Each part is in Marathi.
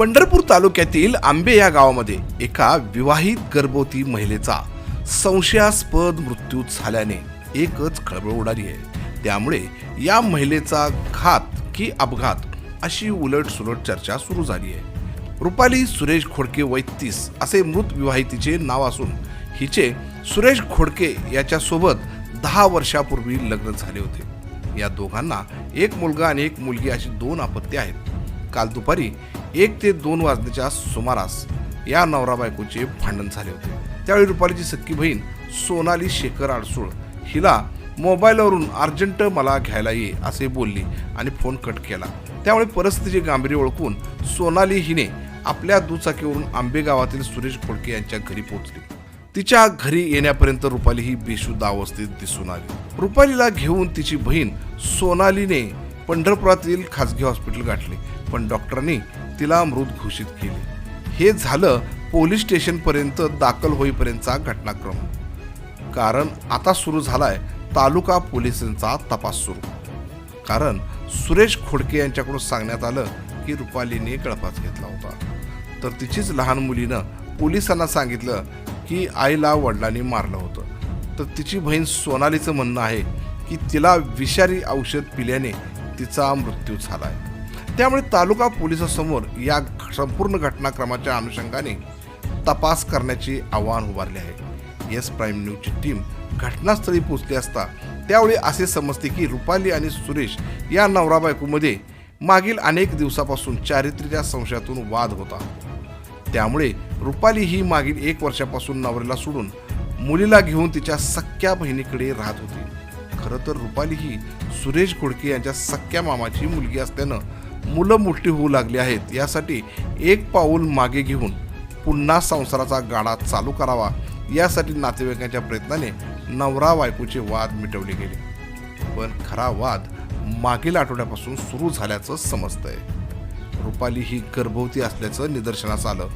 पंढरपूर तालुक्यातील आंबे या गावामध्ये एका विवाहित गर्भवती महिलेचा संशयास्पद मृत्यू झाल्याने एकच खळबळ उडाली आहे. त्यामुळे या महिलेचा घात की अपघात अशी उलटसुलट चर्चा सुरू झाली आहे. रुपाली सुरेश खोडके वैतीस असे मृत विवाहितीचे नाव असून हिचे सुरेश खोडके याच्यासोबत दहा वर्षापूर्वी लग्न झाले होते. या दोघांना एक मुलगा आणि एक मुलगी अशी दोन अपत्ये आहेत. काल दुपारी एक ते दोन वाजण्याच्या सुमारास या नवरा बायकोचे भांडण झाले होते. त्यावेळी रुपालीची सख्खी बहीण सोनाली शेखर आडसूळ हिला मोबाईलवरून अर्जंट मला घ्यायला ये असे बोलली आणि फोन कट केला. त्यामुळे परिस्थितीचे गांभीर्य ओळखून सोनाली हिने आपल्या दुचाकीवरून आंबे गावातील सुरेश खोडके यांच्या घरी पोहोचली. तिच्या घरी येण्यापर्यंत रुपाली ही बेशुद्ध अवस्थेत दिसून आली. रुपालीला घेऊन तिची बहीण सोनालीने पंढरपुरातील खासगी हॉस्पिटल गाठले पण डॉक्टरांनी तिला मृत घोषित केले. हे झालं पोलीस स्टेशनपर्यंत दाखल होईपर्यंतचा घटनाक्रम. कारण आता सुरू झालाय तालुका पोलिसांचा तपास सुरू. कारण सुरेश खोडके यांच्याकडून सांगण्यात आलं की रुपालीने गळफास घेतला होता. तर तिचीच लहान मुलीनं पोलिसांना सांगितलं की आईला वडिलांनी मारलं होतं. तर तिची बहीण सोनालीचं म्हणणं आहे की तिला विषारी औषध पिल्याने तिचा मृत्यू झाला आहे त्यामुळे तालुका पोलिसांसमोर या संपूर्ण घटनाक्रमाच्या अनुषंगाने तपास करण्याचे आव्हान उभारले आहे. येस प्राईम न्यूजची टीम घटनास्थळी पोहोचली असता त्यावेळी असे समजते की रुपाली आणि सुरेश या नवरा बायकोमध्ये मागील अनेक दिवसापासून चारित्र्याच्या संशयातून वाद होता. त्यामुळे रुपाली ही मागील एक वर्षापासून नवऱ्याला सोडून मुलीला घेऊन तिच्या सख्या बहिणीकडे राहत होती. खरं तर रुपाली ही सुरेश घोडके यांच्या सख्या मामाची मुलगी असल्यानं मुलं मोठी होऊ लागली आहेत. यासाठी एक पाऊल मागे घेऊन पुन्हा संसाराचा गाडा चालू करावा. यासाठी नातेवाईकांच्या प्रयत्नाने नवरा बायकोचे वाद मिटवले गेले. पण खरा वाद मागील आठवड्यापासून सुरू झाल्याचं समजतंय. रुपाली ही गर्भवती असल्याचं निदर्शनास आलं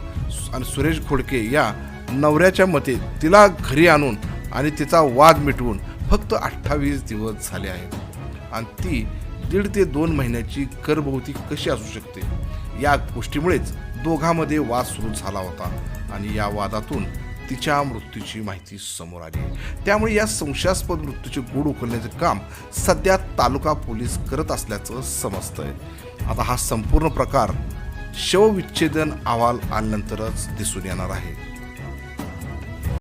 आणि सुरेश खोडके या नवऱ्याच्या मते तिला घरी आणून आणि तिचा वाद मिटवून फक्त अठ्ठावीस दिवस झाले आहेत. आणि ती दीड ते दोन महिन्याची करभोवती कशी असू शकते? या गोष्टीमुळेच दोघांमध्ये वाद सुरू झाला होता आणि या वादातून तिच्या मृत्यूची माहिती समोर आली. त्यामुळे या संशयास्पद मृत्यूचे गूढ उकलण्याचे काम सध्या तालुका पोलीस करत असल्याचं समजतंय. आता हा संपूर्ण प्रकार शवविच्छेदन अहवाल आल्यानंतरच दिसून येणार आहे.